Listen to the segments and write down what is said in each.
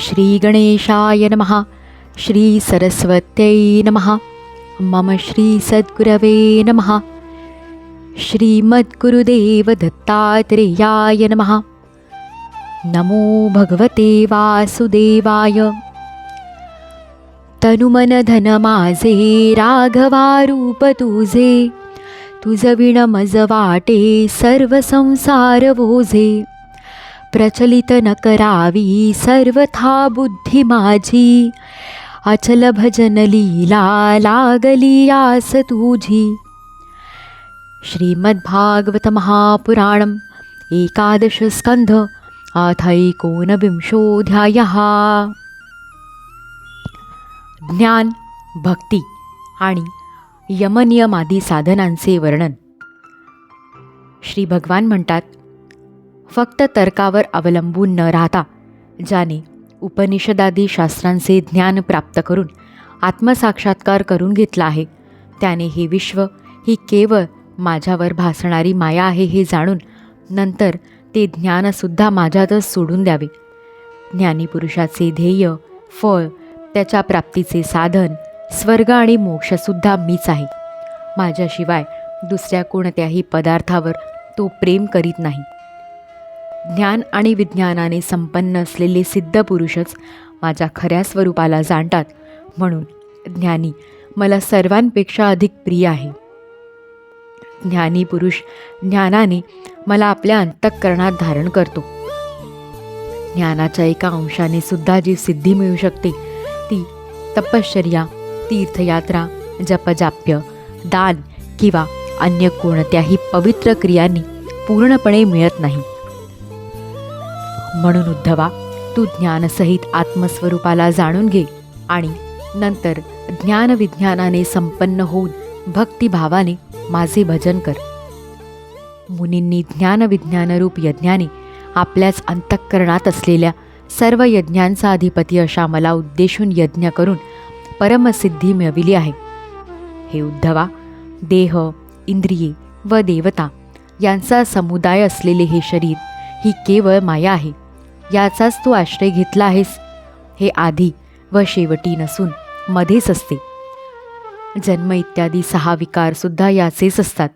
श्रीगणेशाय नमः। श्रीसरस्वत्यै नमः। मम श्रीसद्गुरवे नमः। श्रीमद्गुरुदेवदत्तात्रेयाय नमः। नमो भगवते वासुदेवाय। तनुमनधन माझे राघवारूप तुझे तुझ मज वाटे सर्व संसार वोझे प्रचलित न करावी सर्वथा बुद्धी माझी. अचल भजन लीला लागली आस तुझी. श्रीमद्भागवत महापुराणम् एकादशस्कन्ध अथैकोनविंशोऽध्यायः ज्ञान भक्ती आणि यमनियमादी साधनांचे वर्णन. श्री भगवान म्हणतात फक्त तर्कावर अवलंबून न राहता ज्याने उपनिषदादी शास्त्रांचे ज्ञान प्राप्त करून आत्मसाक्षात्कार करून घेतला आहे त्याने हे विश्व ही केवळ माझ्यावर भासणारी माया आहे हे जाणून नंतर ते ज्ञानसुद्धा माझ्यातच सोडून द्यावे. ज्ञानीपुरुषाचे ध्येय फळ त्याच्या प्राप्तीचे साधन स्वर्ग आणि मोक्षसुद्धा मीच आहे. माझ्याशिवाय दुसऱ्या कोणत्याही पदार्थावर तो प्रेम करीत नाही. ज्ञान आणि विज्ञानाने संपन्न असलेले सिद्ध पुरुषच माझ्या खऱ्या स्वरूपाला जाणतात म्हणून ज्ञानी मला सर्वांपेक्षा अधिक प्रिय आहे. ज्ञानी पुरुष ज्ञानाने मला आपल्या अंतःकरणात धारण करतो. ज्ञानाच्या एका अंशाने सुद्धा जी सिद्धी मिळू शकते ती तपश्चर्या तीर्थयात्रा जपजाप्य दान किंवा अन्य कोणत्याही पवित्र क्रियांनी पूर्णपणे मिळत नाही. म्हणून उद्धवा तू ज्ञानसहित आत्मस्वरूपाला जाणून घे आणि नंतर ज्ञानविज्ञानाने संपन्न होऊन भक्तिभावाने माझे भजन कर. मुनींनी ज्ञानविज्ञानरूप यज्ञाने आपल्याच अंतःकरणात असलेल्या सर्व यज्ञांचा अधिपती अशा मला उद्देशून यज्ञ करून परमसिद्धी मिळविली आहे. हे उद्धवा देह इंद्रिये व देवता यांचा समुदाय असलेले हे शरीर ही केवळ माया आहे. याचाच तू आश्रय घेतला आहेस. हे आधी व शेवटी नसून मध्येच असते. जन्म इत्यादी सहा विकारसुद्धा याचेच असतात.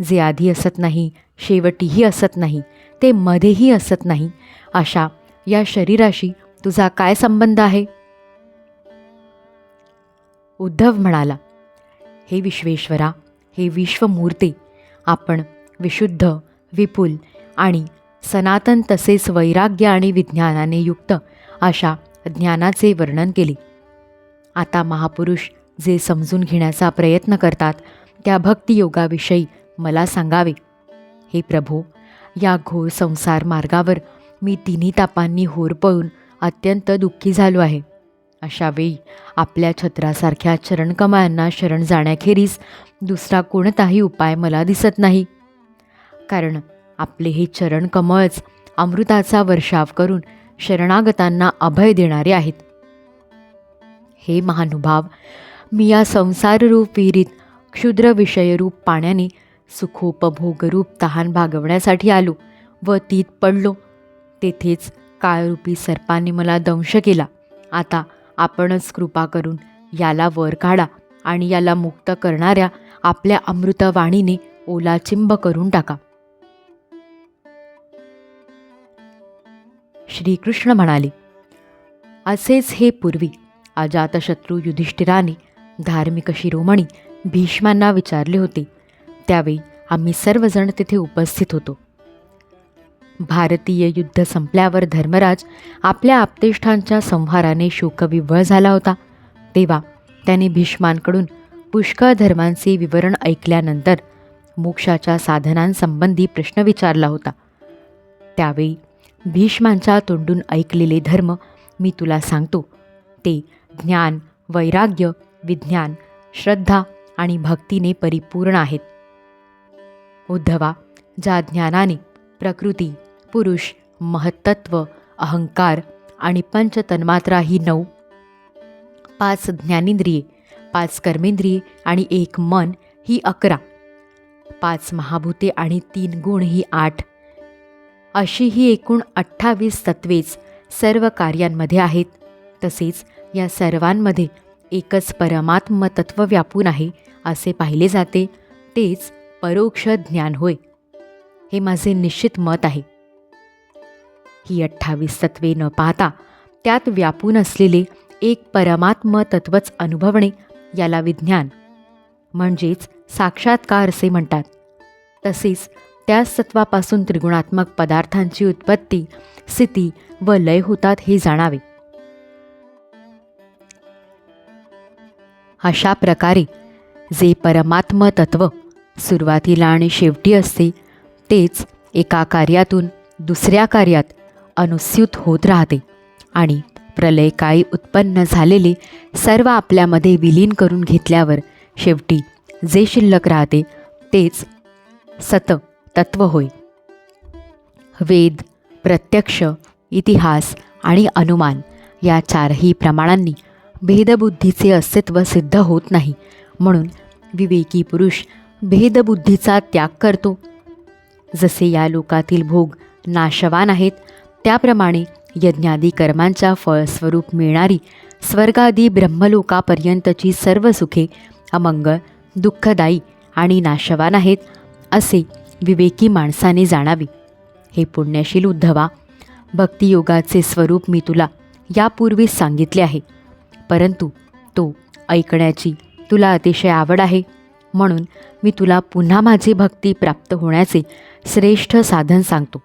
जे आधी असत नाही शेवटीही असत नाही ते मध्येही असत नाही अशा या शरीराशी तुझा काय संबंध आहे? उद्धव म्हणाला हे विश्वेश्वरा हे विश्वमूर्ते आपण विशुद्ध विपुल आणि सनातन तसेच वैराग्य आणि विज्ञानाने युक्त अशा ज्ञानाचे वर्णन केले. आता महापुरुष जे समजून घेण्याचा प्रयत्न करतात त्या भक्तियोगाविषयी मला सांगावे. हे प्रभो या घोर संसार मार्गावर मी तिन्ही तापांनी होरपळून अत्यंत दुःखी झालो आहे. अशावेळी आपल्या छत्रासारख्या चरणकमळांना शरण जाण्याखेरीज दुसरा कोणताही उपाय मला दिसत नाही. कारण आपले हे चरणकमळच अमृताचा वर्षाव करून शरणागतांना अभय देणारे आहेत. हे महानुभाव मी या संसाररूप विहिरीत क्षुद्र विषयरूप पाण्याने सुखोपभोगरूप तहान भागवण्यासाठी आलो व तीत पडलो. तेथेच काळरूपी सर्पाने मला दंश केला. आता आपणच कृपा करून याला वर काढा आणि याला मुक्त करणाऱ्या आपल्या अमृतवाणीने ओलाचिंब करून टाका. श्रीकृष्ण म्हणाले असेच हे पूर्वी अजातशत्रू युधिष्ठिराने धार्मिक शिरोमणी भीष्मांना विचारले होते. त्यावेळी आम्ही सर्वजण तिथे उपस्थित होतो. भारतीय युद्ध संपल्यावर धर्मराज आपल्या आपतेष्ठांच्या संहाराने शोकविव्वळ झाला होता. तेव्हा त्याने भीष्मांकडून पुष्कळ धर्मांचे विवरण ऐकल्यानंतर मोक्षाच्या साधनांसंबंधी प्रश्न विचारला होता. त्यावेळी भीष्मांच्या तोंडून ऐकलेले धर्म मी तुला सांगतो. ते ज्ञान वैराग्य विज्ञान श्रद्धा आणि भक्तीने परिपूर्ण आहेत. उद्धवा ज्या ज्ञानाने प्रकृती पुरुष महत्त्व अहंकार आणि पंचतन्मात्रा ही नऊ पाच ज्ञानेंद्रिये पाच कर्मेंद्रिये आणि एक मन ही अकरा पाच महाभूते आणि तीन गुण ही आठ अशी ही एकूण अठ्ठावीस तत्वेच सर्व कार्यांमध्ये आहेत. तसेच या सर्वांमध्ये एकच परमात्म तत्व व्यापून आहे असे पाहिले जाते तेच परोक्ष ज्ञान होय. हे माझे निश्चित मत आहे. ही अठ्ठावीस तत्वे न पाहता त्यात व्यापून असलेले एक परमात्म तत्वच अनुभवणे याला विज्ञान म्हणजेच साक्षात्कार असे म्हणतात. तसेच त्याच तत्वापासून त्रिगुणात्मक पदार्थांची उत्पत्ती स्थिती व लय होतात हे जाणावे. अशा प्रकारे जे परमात्म तत्व सुरुवातीला आणि शेवटी असते तेच एका कार्यातून दुसऱ्या कार्यात अनुस्यूत होत राहते आणि प्रलयकाळी उत्पन्न झालेले सर्व आपल्यामध्ये विलीन करून घेतल्यावर शेवटी जे शिल्लक राहते तेच सत तत्व होय. वेद प्रत्यक्ष इतिहास आणि अनुमान या चारही प्रमाणांनी भेदबुद्धीचे अस्तित्व सिद्ध होत नाही. म्हणून विवेकी पुरुष भेदबुद्धीचा त्याग करतो. जसे या लोकातील भोग नाशवान आहेत त्याप्रमाणे यज्ञादी कर्मांच्या फळस्वरूप मिळणारी स्वर्गादी ब्रह्मलोकापर्यंतची सर्व सुखे अमंगळ दुःखदायी आणि नाशवान आहेत असे विवेकी माणसाने जाणावे. हे पुण्यशील उद्धवा भक्तियोगाचे स्वरूप मी तुला यापूर्वीच सांगितले आहे. परंतु तो ऐकण्याची तुला अतिशय आवड आहे म्हणून मी तुला पुन्हा माझी भक्ती प्राप्त होण्याचे श्रेष्ठ साधन सांगतो.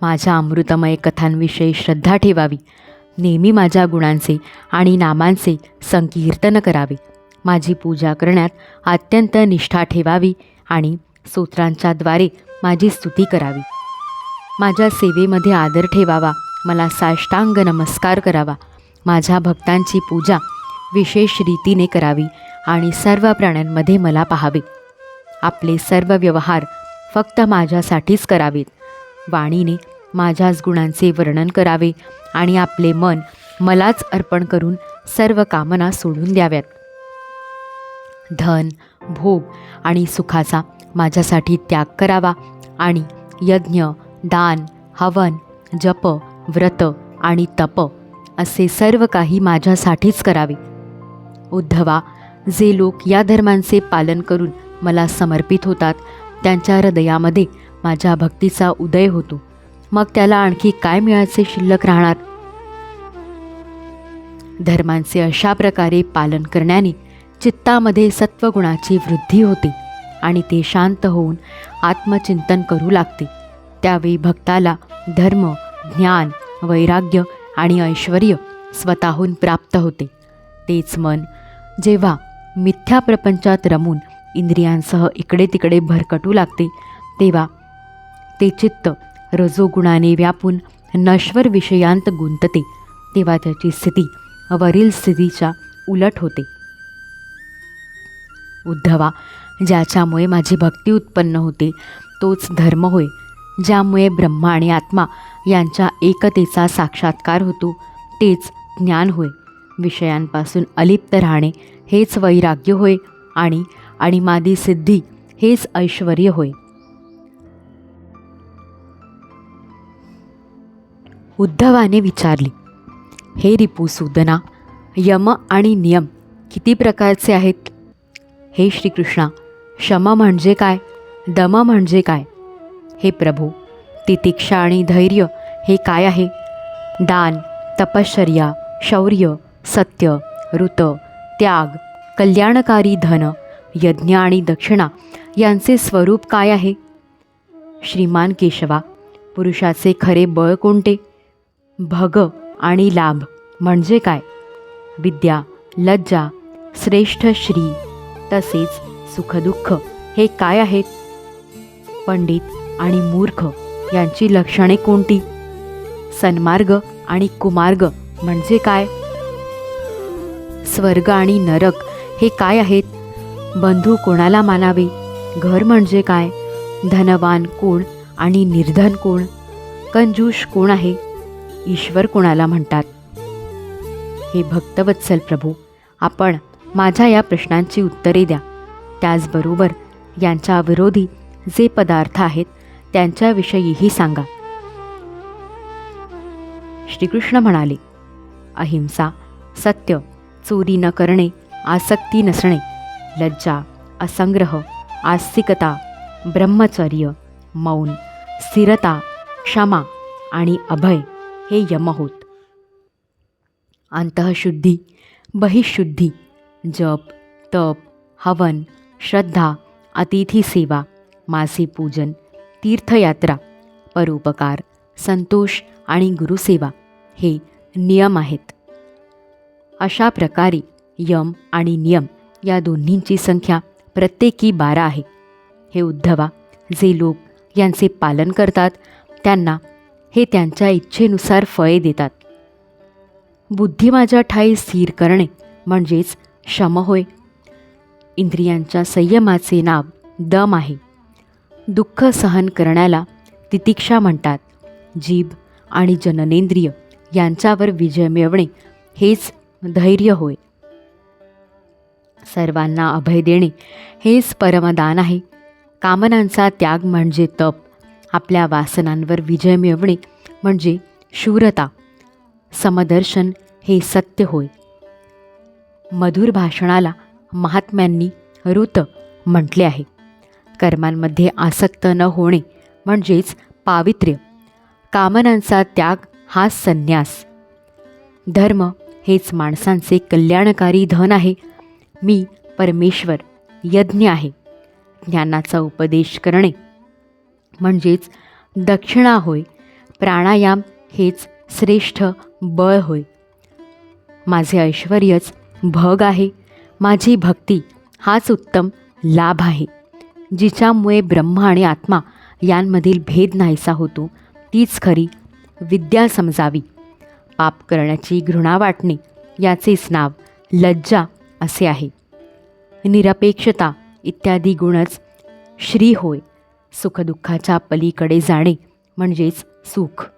माझ्या अमृतमय कथांविषयी श्रद्धा ठेवावी. नेहमी माझ्या गुणांचे आणि नामांचे संकीर्तन करावे. माझी पूजा करण्यात अत्यंत निष्ठा ठेवावी. आणि सूत्रांच्याद्वारे माझी स्तुती करावी. माझ्या सेवेमध्ये आदर ठेवावा मला साष्टांग नमस्कार करावा माझ्या भक्तांची पूजा विशेष रीतीने करावी आणि सर्व प्राण्यांमध्ये मला पाहावे. आपले सर्व व्यवहार फक्त माझ्यासाठीच करावेत. वाणीने माझ्याच गुणांचे वर्णन करावे आणि आपले मन मलाच अर्पण करून सर्व कामना सोडून द्याव्यात. धन भोग आणि सुखाचा माझ्यासाठी त्याग करावा आणि यज्ञ दान हवन जप व्रत आणि तप असे सर्व काही माझ्यासाठीच करावे. उद्धवा जे लोक या धर्मांचे पालन करून मला समर्पित होतात त्यांच्या हृदयामध्ये माझ्या भक्तीचा उदय होतो. मग त्याला आणखी काय मिळायचे शिल्लक राहणार? धर्मांचे अशा प्रकारे पालन करण्याने चित्तामध्ये सत्वगुणाची वृद्धी होते आणि ते शांत होऊन आत्मचिंतन करू लागते. त्यावेळी भक्ताला धर्म ज्ञान वैराग्य आणि ऐश्वर स्वतःहून प्राप्त होते. तेच मन जेव्हा मिथ्या प्रपंचात रमून इंद्रियांसह इकडे तिकडे भरकटू लागते तेव्हा ते चित्त रजोगुणाने व्यापून नश्वर विषयांत गुंतते तेव्हा त्याची स्थिती वरील स्थितीच्या उलट होते. उद्धवा ज्याच्यामुळे माझी भक्ती उत्पन्न होते तोच धर्म होय ज्यामुळे ब्रह्मा आणि आत्मा यांच्या एकतेचा साक्षात्कार होतो तेच ज्ञान होय. विषयांपासून अलिप्त राहणे हेच वैराग्य होय आणि आणि मादी सिद्धी हेच ऐश्वर होय. उद्धवाने विचारले हे रिपुसूदना यम आणि नियम किती प्रकारचे आहेत? हे श्रीकृष्णा क्षमा म्हणजे काय? दम म्हणजे काय? हे प्रभू तितिक्षा आणि धैर्य हे काय आहे? दान तपश्चर्या शौर्य सत्य ऋत त्याग कल्याणकारी धन यज्ञ आणि दक्षिणा यांचे स्वरूप काय आहे? श्रीमान केशवा पुरुषाचे खरे बळ कोणते? भग आणि लाभ म्हणजे काय? विद्या लज्जा श्रेष्ठ श्री तसेच सुखदुःख हे काय आहेत? पंडित आणि मूर्ख यांची लक्षणे कोणती? सन्मार्ग आणि कुमार्ग म्हणजे काय? स्वर्ग आणि नरक हे काय आहेत? बंधू कोणाला मानावे? घर म्हणजे काय? धनवान कोण आणि निर्धन कोण? कंजूष कोण आहे? ईश्वर कोणाला म्हणतात? हे भक्तवत्सल प्रभू आपण माझ्या या प्रश्नांची उत्तरे द्या. त्याचबरोबर यांच्या विरोधी जे पदार्थ आहेत त्यांच्याविषयीही सांगा. श्रीकृष्ण म्हणाले अहिंसा सत्य चोरी न करणे आसक्ती नसणे लज्जा असंग्रह आस्तिकता ब्रह्मचर्य मौन स्थिरता क्षमा आणि अभय हे यम होत. अंतःशुद्धी बहिशुद्धी जप तप हवन श्रद्धा अतिथी सेवा मासे पूजन तीर्थयात्रा परोपकार संतोष आणि गुरुसेवा हे नियम आहेत. अशा प्रकारे यम आणि नियम या दोन्हींची संख्या प्रत्येकी बारा आहे. हे उद्धवा जे लोक यांचे पालन करतात त्यांना हे त्यांच्या इच्छेनुसार फळे देतात. बुद्धी माझ्या ठाई स्थिर करणे म्हणजेच शम होय. इंद्रियांच्या संयमाचे नाव दम आहे. दुःख सहन करण्याला तितिक्षा म्हणतात. जीभ आणि जननेंद्रिय यांच्यावर विजय मिळवणे हेच धैर्य होय. सर्वांना अभय देणे हेच परमदान आहे. कामनांचा त्याग म्हणजे तप. आपल्या वासनांवर विजय मिळवणे म्हणजे शूरता. समदर्शन हे सत्य होय. मधुर भाषणाला महात्म्यांनी ऋत म्हटले आहे. कर्मांमध्ये आसक्त न होणे म्हणजेच पावित्र्य. कामनांचा त्याग हा संन्यास. धर्म हेच माणसांचे कल्याणकारी धन आहे. मी परमेश्वर यज्ञ आहे. ज्ञानाचा उपदेश करणे म्हणजेच दक्षिणा होय. प्राणायाम हेच श्रेष्ठ बळ होय. माझे ऐश्वर्यच भग आहे. माझी भक्ती हाच उत्तम लाभ आहे. जिच्यामुळे ब्रह्म आणि आत्मा यांमधील भेद नाहीसा होतो तीच खरी विद्या समजावी. पाप करण्याची घृणा वाटणे याचेच नाव लज्जा असे आहे. निरपेक्षता इत्यादी गुणच श्री होय. सुखदुःखाच्या पलीकडे जाणे म्हणजेच सुख.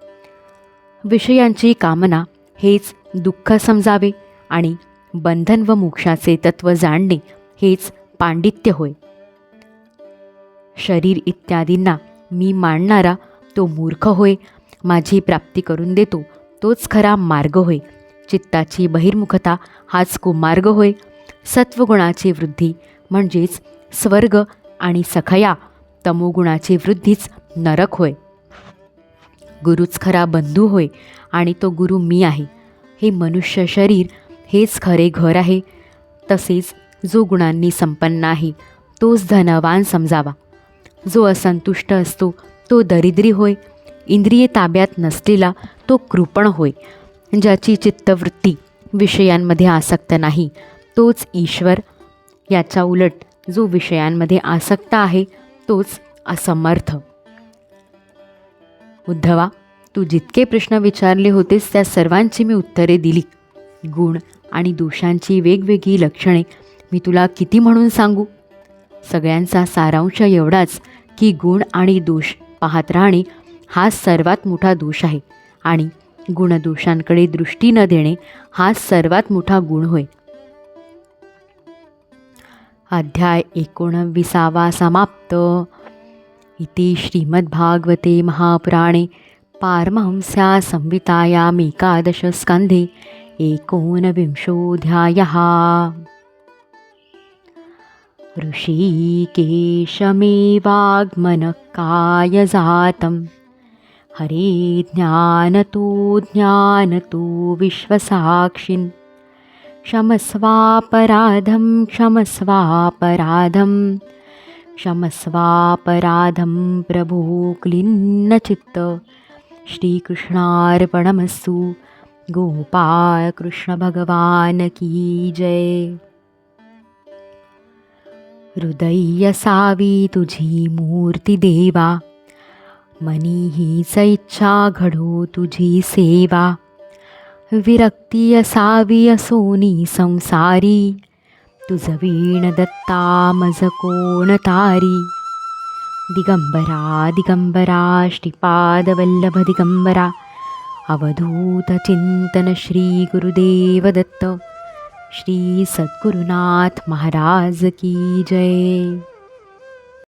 विषयांची कामना हेच दुःख समजावे आणि बंधन व मोक्षाचे तत्व जाणणे हेच पांडित्य होय. शरीर इत्यादींना मी मांडणारा तो मूर्ख होय माझी प्राप्ती करून देतो तोच खरा मार्ग होय. चित्ताची बहिर्मुखता हाच कुमार्ग होय. सत्वगुणाची वृद्धी म्हणजेच स्वर्ग आणि सखया तमोगुणाची वृद्धीच नरक होय. गुरुच खरा बंधू होय आणि तो गुरु मी आहे. हे मनुष्य शरीर हेच खरे घर आहे. तसेच जो गुणांनी संपन्न आहे तोच धनवान समजावा. जो असंतुष्ट असतो तो दरिद्री होय. इंद्रिय ताब्यात नसलेला तो कृपण होय. ज्याची चित्तवृत्ती विषयांमध्ये आसक्त नाही तोच ईश्वर. याच्या उलट जो विषयांमध्ये आसक्त आहे तोच असमर्थ. उद्धवा तू जितके प्रश्न विचारले होतेस त्या सर्वांची मी उत्तरे दिली. गुण आणि दोषांची वेगवेगळी लक्षणे. मी तुला किती म्हणून सांगू? सगळ्यांचा सारांश एवढाच की गुण आणि दोष पाहत राहणे हा सर्वात मोठा दोष आहे आणि गुणदोषांकडे दृष्टी न देणे हा सर्वात मोठा गुण होय. अध्याय एकोणविसावा समाप्त. इति श्रीमद्भागवते महापुराणे पारमहंस्या संहितायामेकादशस्कन्धे एकोनविंशोऽध्यायः। ऋषिकेशमेवाग्मनकायजातं। हरे ज्ञानतो ज्ञानतो विश्वसाक्षिन्। क्षमस्वापराधं क्षमस्वापराधं। क्षमस्वापराधं प्रभो क्लिन्नचित्त। श्रीकृष्णार्पणमस्तु गोपाळ कृष्ण भगवान की जय। हृदय सावी तुझी मूर्ती देवा मनी हीच इच्छा घडो तुझी सेवा। विरक्ती असावी असोनी संसारी तुझ वीण दत्ता मज कोण तारी। दिगंबरा दिगंबरा श्रीपादवल्लभ दिगंबरा अवधूत चिंतन श्री श्री सद्गुरुनाथ महाराज की जय।